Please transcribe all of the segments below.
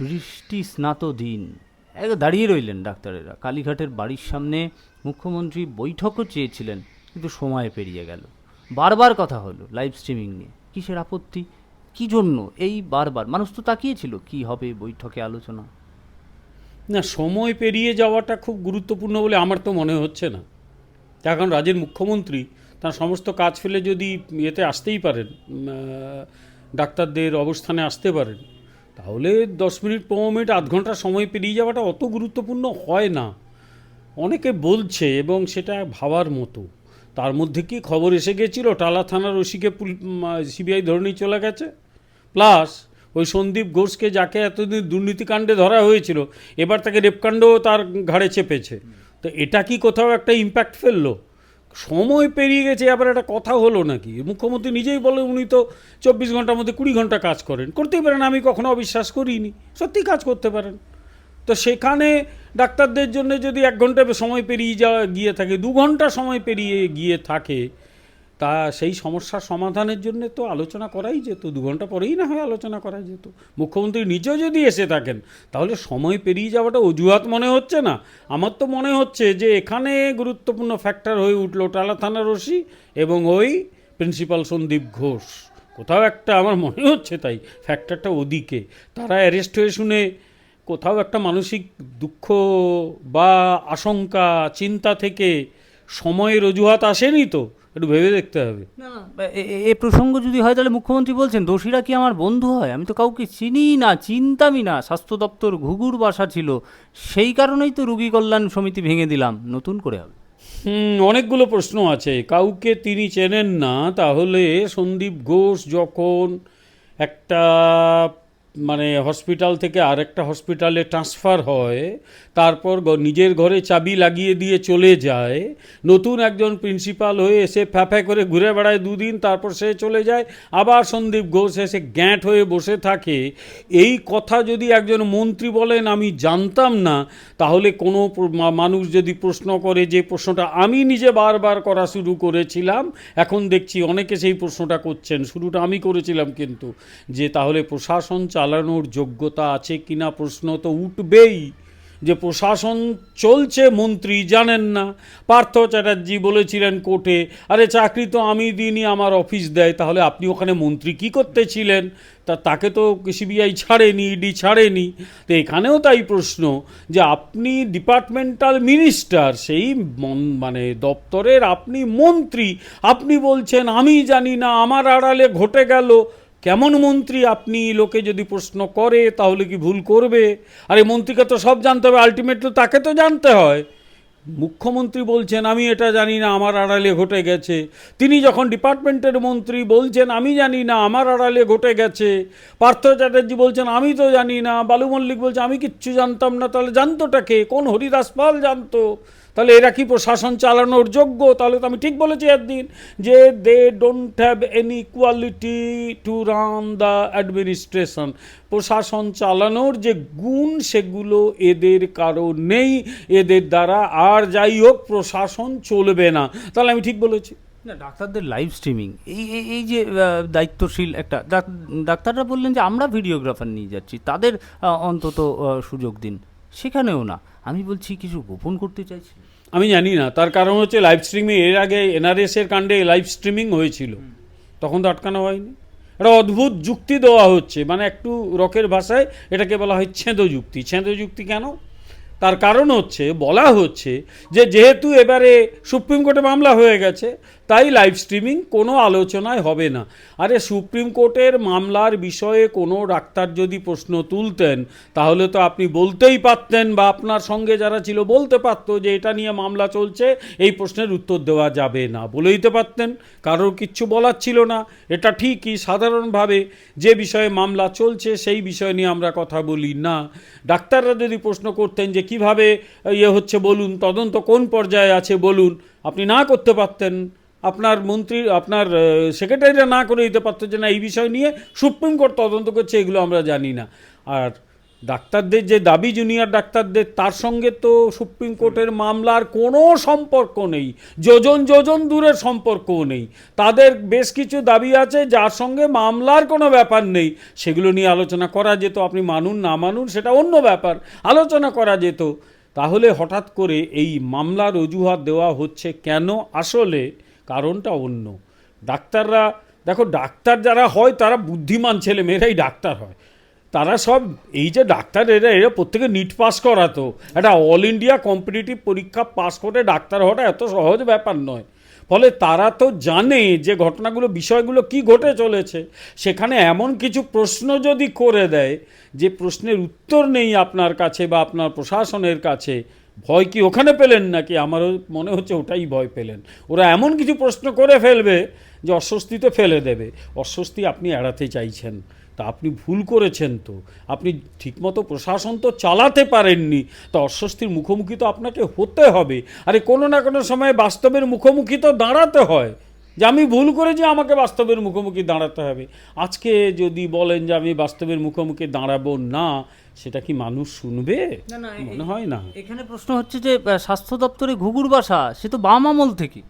বৃষ্টি স্নাত দিন। এক দাঁড়িয়ে রইলেন ডাক্তারেরা। কালীঘাটের বাড়ির সামনে মুখ্যমন্ত্রী বৈঠকও চেয়েছিলেন, কিন্তু সময় পেরিয়ে গেল। বারবার কথা হলো লাইভ স্ট্রিমিং নিয়ে। কিসের আপত্তি? কি জন্য? এই বারবার। মানুষ তো তাকিয়েছিল, কি হবে বৈঠকে আলোচনা? না, সময় পেরিয়ে যাওয়াটা খুব গুরুত্বপূর্ণ বলে আমার তো মনে হচ্ছে না। এখন রাজ্যের মুখ্যমন্ত্রী তার সমস্ত কাজ ফেলে যদি এতে আসতেই পারেন ডাক্তারদের অবস্থানে আসতে পারেন তাহলে দশ মিনিট, পনেরো মিনিট, আধ ঘণ্টা সময় পেরিয়ে যাওয়াটা অত গুরুত্বপূর্ণ হয় না। অনেকে বলছে এবং সেটা ভাবার মতো। তার মধ্যে কি খবর এসে গেছিল? টালা থানার ওসিকে সিবিআই ধরে নিয়ে চলে গেছে। প্লাস ওই সন্দীপ ঘোষকে যাকে এতদিন দুর্নীতিকাণ্ডে ধরা হয়েছিল, এবার তাকে রেপকাণ্ডও তার ঘাড়ে চেপেছে। তো এটা কি কোথাও একটা ইম্প্যাক্ট ফেলল? সময় পেরিয়ে গেছে, আবার একটা কথা হলো নাকি? মুখ্যমন্ত্রী নিজেই বলে উনি তো চব্বিশ ঘণ্টার মধ্যে কুড়ি ঘণ্টা কাজ করেন। করতেই পারেন, আমি কখনো অবিশ্বাস করিনি। সত্যি কাজ করতে পারেন। তো সেখানে ডাক্তারদের জন্য যদি এক ঘণ্টা সময় পেরিয়ে যাওয়া গিয়ে থাকে, দু ঘণ্টা সময় পেরিয়ে গিয়ে থাকে তা সেই সমস্যার সমাধানের জন্য তো আলোচনা করাই যেত, দু ঘণ্টা পরেই না হয় আলোচনা করা যেত। মুখ্যমন্ত্রী নিজেও যদি এসে থাকেন, তাহলে সময় পেরিয়ে যাওয়াটা অজুহাত মনে হচ্ছে না। আমার তো মনে হচ্ছে যে এখানে গুরুত্বপূর্ণ ফ্যাক্টর হয়ে উঠল টালা থানার ওসি এবং ওই প্রিন্সিপাল সন্দীপ ঘোষ। কোথাও একটা আমার মনে হচ্ছে তাই ফ্যাক্টরটা ওদিকে। তারা অ্যারেস্ট হয়ে শুনে কোথাও একটা মানসিক দুঃখ বা আশঙ্কা, চিন্তা থেকে সময়ের অজুহাত আসেনি তো? একটু ভেবে দেখতে হবে। না এ- প্রসঙ্গ যদি হয় তাহলে মুখ্যমন্ত্রী বলছেন দোষীরা কি আমার বন্ধু হয়? আমি তো কাউকে চিনি না চিনতামই না। স্বাস্থ্য দপ্তর ঘুঘুর বাসা ছিল সেই কারণেই তো রুগী কল্যাণ সমিতি ভেঙে দিলাম। নতুন করে হবে। অনেকগুলো প্রশ্ন আছে। কাউকে তিনি চেনেন না তাহলে সন্দীপ ঘোষ যখন একটা মানে হসপিটাল থেকে আরেকটা হসপিটালে ট্রান্সফার হয়, তারপর নিজের ঘরে চাবি লাগিয়ে দিয়ে চলে যায়। নতুন একজন প্রিন্সিপাল হয়ে এসে ফ্যাফ্যা করে ঘুরে বেড়ায় দুদিন, তারপর সে চলে যায়। আবার সন্দীপ ঘোষ এসে গ্যাঁট হয়ে বসে থাকে। এই কথা যদি একজন মন্ত্রী বলেন, আমি জানতাম না। তাহলে কোনো মানুষ যদি প্রশ্ন করে যে প্রশ্নটা আমি নিজে বারবার করা শুরু করেছিলাম, এখন দেখছি অনেকে সেই প্রশ্নটা করছেন। শুরুটা আমি করেছিলাম কিন্তু। যে তাহলে প্রশাসন চালানোর যোগ্যতা আছে কিনা প্রশ্ন তো উঠবেই। যে প্রশাসন চলছে, মন্ত্রী জানেন না। পার্থ চ্যাটার্জি বলেছিলেন কোর্টে, আরে চাকরি তো আমি দিইনি, আমার অফিস দেয়। তাহলে আপনি ওখানে মন্ত্রী কি করতেছিলেন? তা তাকে তো সিবিআই ছাড়েনি, ইডি ছাড়েনি। তো এখানেও তাই প্রশ্ন যে আপনি ডিপার্টমেন্টাল মিনিস্টার, সেই মানে দপ্তরের আপনি মন্ত্রী। আপনি বলছেন, আমি জানি না, আমার আড়ালে ঘটে গেল। কেমন মন্ত্রী আপনি? লোকে যদি প্রশ্ন করে, তাহলে কি ভুল করবে? আরে, মন্ত্রীকে তো সব জানতে হবে আলটিমেট তো তাকে তো জানতে হয়। মুখ্যমন্ত্রী বলছেন, আমি এটা জানি না, আমার আড়ালে ঘটে গেছে। তিনি যখন ডিপার্টমেন্টের মন্ত্রী বলছেন, আমি জানি না, আমার আড়ালে ঘটে গেছে। পার্থ চ্যাটার্জি বলছেন, আমি তো জানি না। বালু মল্লিক বলছে, আমি কিচ্ছু জানতাম না, তাহলে জানতোটাকে কোন হরিদাস পাল জানতো? তাহলে এরা কি প্রশাসন চালানোর যোগ্য? তাহলে তো আমি ঠিক বলেছি একদিন যে they don't have any quality to run the administration প্রশাসন চালানোর যে গুণ, সেগুলো এদের কারও নেই। এদের দ্বারা আর যাই হোক, প্রশাসন চলবে না। তাহলে আমি ঠিক বলেছি। না, ডাক্তারদের লাইভ স্ট্রিমিং এই, এই- যে দায়িত্বশীল একটা, ডাক- ডাক্তাররা বললেন যে আমরা ভিডিওগ্রাফার নিয়ে যাচ্ছি, তাদের অন্তত সুযোগ দিন। সেখানেও না। আমি বলছি কিছু গোপন করতে চাইছি? আমি জানি না। তার কারণ হচ্ছে লাইভ স্ট্রিমিং এর আগে এনআরএস এর কাণ্ডে লাইভ স্ট্রিমিং হয়েছিল। তখন তো আটকানো হয়নি। একটা অদ্ভুত যুক্তি দেওয়া হচ্ছে। মানে একটু রকের ভাষায় এটাকে বলা হয় ছেঁদো যুক্তি। ছেঁদো যুক্তি কেন? তার কারণ হচ্ছে বলা হচ্ছে যে যেহেতু এবারে সুপ্রিম কোর্টে মামলা হয়ে গেছে তাই লাইভ স্ট্রিমিং কোনো আলোচনায় হবে না। আরে সুপ্রিম কোর্টের মামলার বিষয়ে কোনো ডাক্তার যদি প্রশ্ন তুলতেন, তাহলে তো আপনি বলতেই পারতেন বা আপনার সঙ্গে যারা ছিল বলতে পারতো যে এটা নিয়ে মামলা চলছে, এই প্রশ্নের উত্তর দেওয়া যাবে না বলেই তো পারতেন। কারোর কিচ্ছু বলার ছিল না। এটা ঠিকই সাধারণভাবে যে বিষয়ে মামলা চলছে, সেই বিষয় নিয়ে আমরা কথা বলি না। ডাক্তাররা যদি প্রশ্ন করতেন যে কীভাবে ইয়ে হচ্ছে বলুন, তদন্ত কোন পর্যায়ে আছে বলুন, আপনি না করতে পারতেন। আপনার মন্ত্রী, আপনার সেক্রেটারিরা না করে দিতে পারতো যে না, এই বিষয় নিয়ে সুপ্রিম কোর্ট তদন্ত করছে, এগুলো আমরা জানি না। আর ডাক্তারদের যে দাবি জুনিয়র ডাক্তারদের, তার সঙ্গে তো সুপ্রিম কোর্টের মামলার কোনো সম্পর্ক নেই। যোজন যোজন দূরের সম্পর্কও নেই। তাদের বেশ কিছু দাবি আছে, যার সঙ্গে মামলার কোনো ব্যাপার নেই। সেগুলো নিয়ে আলোচনা করা যেত, আপনি মানুন, না মানুন, সেটা অন্য ব্যাপার। আলোচনা করা যেত। তাহলে হঠাৎ করে এই মামলার অজুহাত দেওয়া হচ্ছে কেন? আসলে কারণটা অন্য। ডাক্তাররা, দেখো ডাক্তার যারা হয়, তারা বুদ্ধিমান ছেলে মেয়েরাই ডাক্তার হয়। তারা সব, এই যে ডাক্তার এরা এরা প্রত্যেকে নিট পাস করাতো একটা অল ইন্ডিয়া কম্পিটিটিভ পরীক্ষা পাস করে ডাক্তার হওয়াটা এত সহজ ব্যাপার নয়। ফলে তারা তো জানে যে ঘটনাগুলো, বিষয়গুলো কি ঘটে চলেছে। সেখানে এমন কিছু প্রশ্ন যদি করে দেয়, যে প্রশ্নের উত্তর নেই আপনার কাছে বা আপনার প্রশাসনের কাছে ভয় কি ওখানে পেলেন নাকি? আমারও মনে হচ্ছে ওটাই ভয় পেলেন। ওরা এমন কিছু প্রশ্ন করে ফেলবে যে অস্বস্তিতে ফেলে দেবে। অস্বস্তি আপনি এড়াতে চাইছেন। তা আপনি ভুল করেছেন তো। আপনি ঠিকমতো প্রশাসন তো চালাতে পারেননি। তা অস্বস্তির মুখোমুখি তো আপনাকে হতে হবে। আরে কোনো না কোনো সময় বাস্তবের মুখোমুখি তো দাঁড়াতে হয়। যে আমি ভুল করেছি আমাকে বাস্তবের মুখোমুখি দাঁড়াতে হবে। আজকে যদি বলেন যে আমি বাস্তবের মুখোমুখি দাঁড়াবো না সেটা কি মানুষ শুনবে? মনে হয় না। এখানে প্রশ্ন হচ্ছে যে স্বাস্থ্য দপ্তরে ঘুঘুর বাসা সে তো বাম আমল থেকে।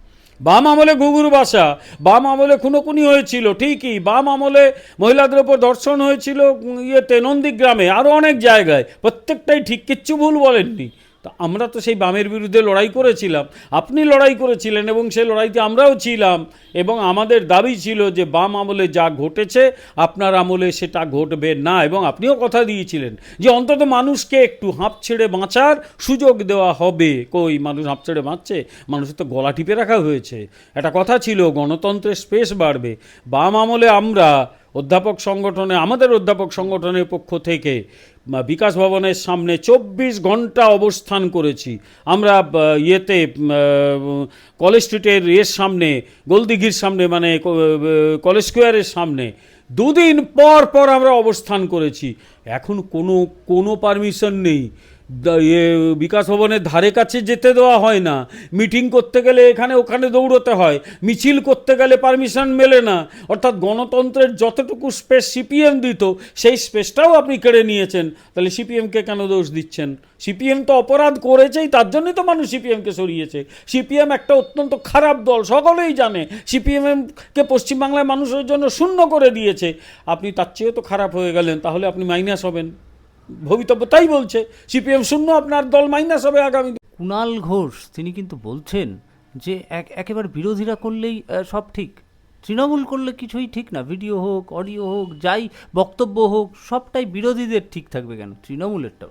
বাম আমলে ঘুঘুর বাসা বাম আমলে খুনোখুনি হয়েছিল ঠিকই। বাম আমলে মহিলাদের ওপর ধর্ষণ হয়েছিল ইয়েতে নন্দীগ্রামে আরও অনেক জায়গায়। প্রত্যেকটাই ঠিক কিচ্ছু ভুল বলেননি। তা আমরা তো সেই বামের বিরুদ্ধে লড়াই করেছিলাম। আপনি লড়াই করেছিলেন এবং সেই লড়াইতে আমরাও ছিলাম এবং আমাদের দাবি ছিল যে বাম আমলে যা ঘটেছে, আপনার আমলে সেটা ঘটবে না এবং আপনিও কথা দিয়েছিলেন যে অন্তত মানুষকে একটু হাঁপ ছেড়ে বাঁচার সুযোগ দেওয়া হবে। কই, মানুষ হাঁপ ছেড়ে বাঁচছে? মানুষের তো গলা টিপে রাখা হয়েছে। একটা কথা ছিল, গণতন্ত্রের স্পেস বাড়বে। বাম আমলে আমরা অধ্যাপক সংগঠনে, আমাদের অধ্যাপক সংগঠনের পক্ষ থেকে বিকাশ ভবনের সামনে চব্বিশ ঘণ্টা অবস্থান করেছি। আমরা ইয়েতে কলেজ স্ট্রিটের এর সামনে, গোলদিঘির সামনে মানে কলেজ স্কোয়ারের সামনে, দুদিন পর পর আমরা অবস্থান করেছি। এখন কোনো কোনো পারমিশন নেই। বিকাশ ভবনের ধারে কাছে যেতে দেওয়া হয় না। মিটিং করতে গেলে এখানে ওখানে দৌড়তে হয়। মিছিল করতে গেলে পারমিশন মেলে না। অর্থাৎ গণতন্ত্রের যতটুকু স্পেস সিপিএম দিত, সেই স্পেসটাও আপনি কেড়ে নিয়েছেন। তাহলে সিপিএমকে কেন দোষ দিচ্ছেন? সিপিএম তো অপরাধ করেছেই, তার জন্যই তো মানুষ সিপিএমকে সরিয়েছে। সিপিএম একটা অত্যন্ত খারাপ দল, সকলেই জানে। সিপিএমকে পশ্চিমবাংলায় মানুষের জন্য শূন্য করে দিয়েছে। আপনি তার চেয়েও তো খারাপ হয়ে গেলেন, তাহলে আপনি মাইনাস হবেন। ভবিতব্য তাই বলছে। সিপিএম শূন্য আপনার দল মাইনাস হবে আগামী কুণাল ঘোষ তিনি কিন্তু বলছেন যে এক একেবারে বিরোধীরা করলেই সব ঠিক। তৃণমূল করলে কিছুই ঠিক না। ভিডিও হোক অডিও হোক যাই বক্তব্য হোক সবটাই বিরোধীদের ঠিক থাকবে কেন? তৃণমূলেরটাও।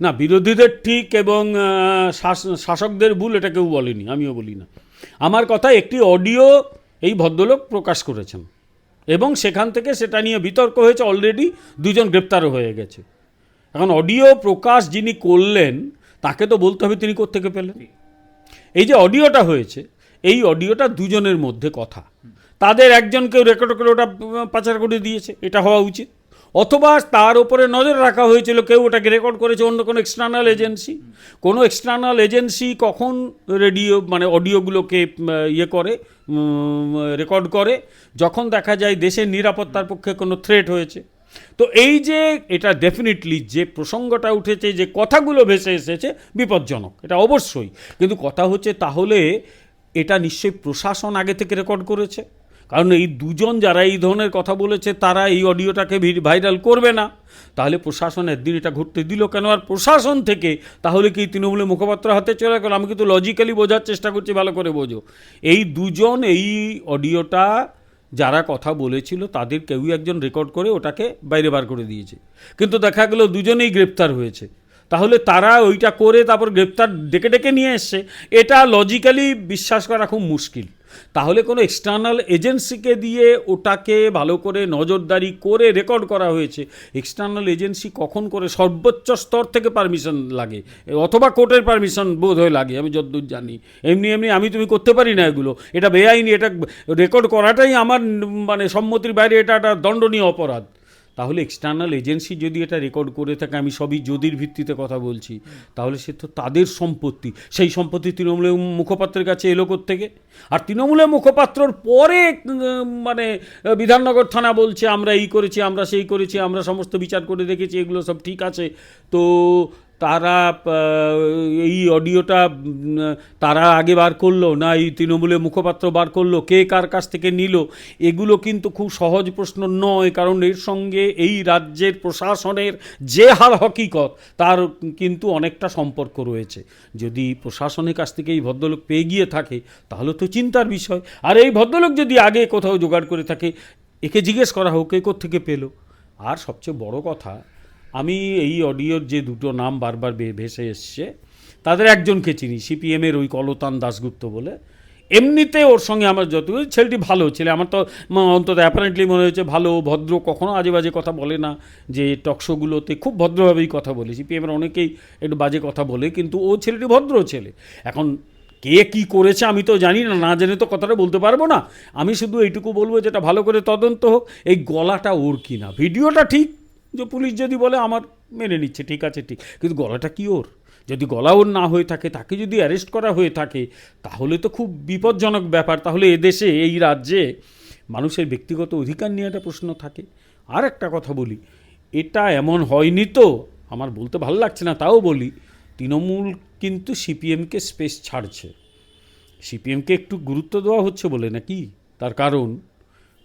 না বিরোধীদের ঠিক এবং শাসকদের ভুল এটা কেউ বলেনি আমিও বলি না। আমার কথা একটি অডিও এই ভদ্রলোক প্রকাশ করেছেন। এবং সেখান থেকে সেটা নিয়ে বিতর্ক হয়েছে অলরেডি দুজন গ্রেপ্তারও হয়ে গেছে। এখন অডিও প্রকাশ যিনি করলেন তাকে তো বলতে হবে তিনি কোত্থেকে পেলেন। এই যে অডিওটা হয়েছে এই অডিওটা দুজনের মধ্যে কথা। তাদের একজনকে রেকর্ড করে ওটা পাচার করে দিয়েছে এটা হওয়া উচিত। অথবা তার উপরে নজর রাখা হয়েছিল কেউ ওটাকে রেকর্ড করেছে অন্য কোনো এক্সটার্নাল এজেন্সি কোনো এক্সটার্নাল এজেন্সি কখন রেডিও মানে অডিওগুলোকে ইয়ে করে রেকর্ড করে যখন দেখা যায় দেশের নিরাপত্তার পক্ষে কোনো থ্রেট হয়েছে। তো এই যে এটা ডেফিনেটলি যে প্রসঙ্গটা উঠেছে, যে কথাগুলো ভেসে এসেছে, বিপজ্জনক। এটা অবশ্যই। কিন্তু কথা হচ্ছে তাহলে এটা নিশ্চয়ই প্রশাসন আগে থেকে রেকর্ড করেছে। কারণ এই দুজন যারা এই ধরনের কথা বলেছে, তারা এই অডিওটাকে ভাইরাল করবে না। তাহলে প্রশাসন একদিন এটা ঘটতে দিল কেন? আর প্রশাসন থেকে তাহলে কি তৃণমূলের মুখপাত্র হাতে চলে গেল? আমি কিন্তু লজিক্যালি বোঝার চেষ্টা করছি, ভালো করে বোঝো। এই দুজন এই অডিওটা যারা কথা বলেছিল তাদের কেউই একজন রেকর্ড করে ওটাকে বাইরে বার করে দিয়েছে। কিন্তু দেখা গেল দুজনেই গ্রেপ্তার হয়েছে। তাহলে তারা ওইটা করে তারপর গ্রেপ্তার ডেকে ডেকে নিয়ে এসছে। এটা লজিক্যালি বিশ্বাস করা খুব মুশকিল। তাহলে কোনো এক্সটার্নাল এজেন্সিকে দিয়ে ওটাকে ভালো করে নজরদারি করে রেকর্ড করা হয়েছে? এক্সটার্নাল এজেন্সি কখন করে? সর্বোচ্চ স্তর থেকে পারমিশন লাগে, অথবা কোর্টের পারমিশন বোধ হয় লাগে, আমি যতদূর জানি। এমনি এমনি আমি তুমি করতে পারি না এগুলো। এটা বেআইনি, এটা রেকর্ড করাটাই আমার মানে সম্মতির বাইরে এটা একটা দণ্ডনীয় অপরাধ। তাহলে এক্সটার্নাল এজেন্সি যদি এটা রেকর্ড করে থাকে, আমি সবই যদির ভিত্তিতে কথা বলছি, তাহলে সে তো তাদের সম্পত্তি। সেই সম্পত্তি তৃণমূলের মুখপাত্রের কাছে এলো থেকে আর তৃণমূলের মুখপাত্রর পরে মানে বিধাননগর থানা বলছে, আমরা এই করেছি, আমরা সেই করেছি, আমরা সমস্ত বিচার করে দেখেছি, এগুলো সব ঠিক আছে। তো তারা এই অডিওটা তারা আগে বার করল না, এই তৃণমূলের মুখপাত্র বার করল, কে কার কাছ থেকে নিল, এগুলো কিন্তু খুব সহজ প্রশ্ন নয়, কারণ এর সঙ্গে এই রাজ্যের প্রশাসনের যে হার হকিকত, তার কিন্তু অনেকটা সম্পর্ক রয়েছে। যদি প্রশাসনের কাছ থেকে এই ভদ্রলোক পেয়ে গিয়ে থাকে, তাহলে তো চিন্তার বিষয়। আর এই ভদ্রলোক যদি আগে কোথাও জোগাড় করে থাকে, একে জিজ্ঞেস করা হোক এ থেকে পেল। আর সবচেয়ে বড় কথা আমি এই অডিওর যে দুটো নাম বারবার ভেসে এসছে, তাদের একজনকে চিনি, সিপিএমের ওই কলতান দাশগুপ্ত বলে। এমনিতে ওর সঙ্গে আমার যত ছেলেটি ভালো, ছেলে আমার তো অন্তত অ্যাপারেন্টলি মনে হয়েছে ভালো ভদ্র, কখনো আজে বাজে কথা বলে না, যে টকশোগুলোতে খুব ভদ্রভাবেই কথা বলে। সিপিএমের অনেকেই একটু বাজে কথা বলে, কিন্তু ও ছেলেটি ভদ্র ছেলে। এখন কে কি করেছে আমি তো জানি না না জেনে তো কথাটা বলতে পারব না। আমি শুধু এইটুকু বলব যেটা ভালো করে তদন্ত হোক, এই গলাটা ওর কি না ভিডিওটা ঠিক যে পুলিশ যদি বলে, আমার মেনে নিচ্ছে, ঠিক আছে, ঠিক। কিন্তু গলাটা কি ওর? যদি গলা ওর না হয়ে থাকে, তাকে যদি অ্যারেস্ট করা হয়ে থাকে, তাহলে তো খুব বিপজ্জনক ব্যাপার। তাহলে এদেশে, এই রাজ্যে মানুষের ব্যক্তিগত অধিকার নিয়ে একটা প্রশ্ন থাকে। আর একটা কথা বলি, এটা এমন হয়নি তো, আমার বলতে ভালো লাগছে না, তাও বলি, তৃণমূল কিন্তু সিপিএমকে স্পেস ছাড়ছে। সিপিএমকে একটু গুরুত্ব দেওয়া হচ্ছে বলে নাকি? তার কারণ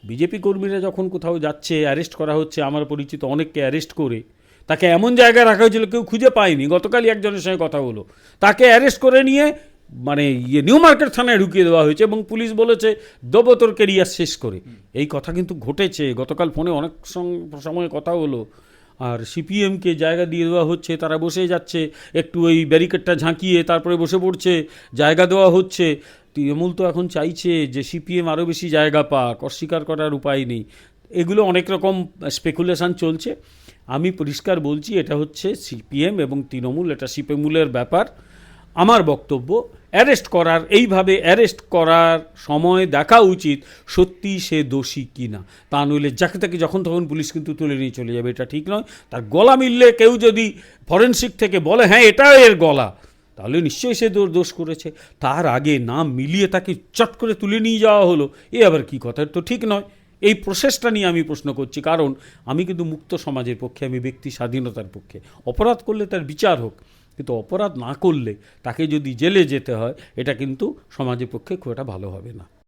বিজেপি কর্মীরা যখন কোথাও যাচ্ছে অ্যারেস্ট করা হচ্ছে, আমার পরিচিত অনেককে অ্যারেস্ট করে, তাকে এমন জায়গায় রাখা হয়েছিল, কেউ খুঁজে পায়নি। গতকালই একজনের সঙ্গে কথা হলো। তাকে অ্যারেস্ট করে নিয়ে মানে ইয়ে নিউ মার্কেট থানায় ঢুকিয়ে দেওয়া হয়েছে এবং পুলিশ বলেছে, দেবো তোর কেরিয়ার শেষ করে। এই কথা কিন্তু ঘটেছে। গতকাল ফোনে অনেক সময় কথা হলো। আর সিপিএমকে জায়গা দিয়ে দেওয়া হচ্ছে, তারা বসে যাচ্ছে, একটু ওই ব্যারিকেডটা ঝাঁকিয়ে তারপরে বসে পড়ছে, জায়গা দেওয়া হচ্ছে। তৃণমূল তো এখন চাইছে যে সিপিএম আরও বেশি জায়গা পাক, অস্বীকার করার উপায় নেই। এগুলো অনেক রকম স্পেকুলেশন চলছে। আমি পরিষ্কার বলছি, এটা হচ্ছে সিপিএম এবং তৃণমূল, এটা সিপিএমূলের ব্যাপার। আমার বক্তব্য অ্যারেস্ট করার, এইভাবে অ্যারেস্ট করার সময় দেখা উচিত সত্যি সে দোষী কি না তা নইলে যাকে তাকে যখন তখন পুলিশ কিন্তু তুলে নিয়ে চলে যাবে, এটা ঠিক নয়। তার গলা মিললে কেউ যদি ফরেনসিক থেকে বলে হ্যাঁ এটা এর গলা, তাহলে নিশ্চয়ই সে দোষ করেছে। তার আগে নাম মিলিয়ে তাকে চট করে তুলে নিয়ে যাওয়া হলো, এ আবার কি কথা? তো ঠিক নয়। এই প্রসেসটা নিয়ে আমি প্রশ্ন করছি, কারণ আমি কিন্তু মুক্ত সমাজের পক্ষে, আমি ব্যক্তি স্বাধীনতার পক্ষে। অপরাধ করলে তার বিচার হোক কিন্তু অপরাধ না করলে তাকে যদি জেলে যেতে হয়, এটা কিন্তু সমাজের পক্ষে খুব একটা ভালো হবে না।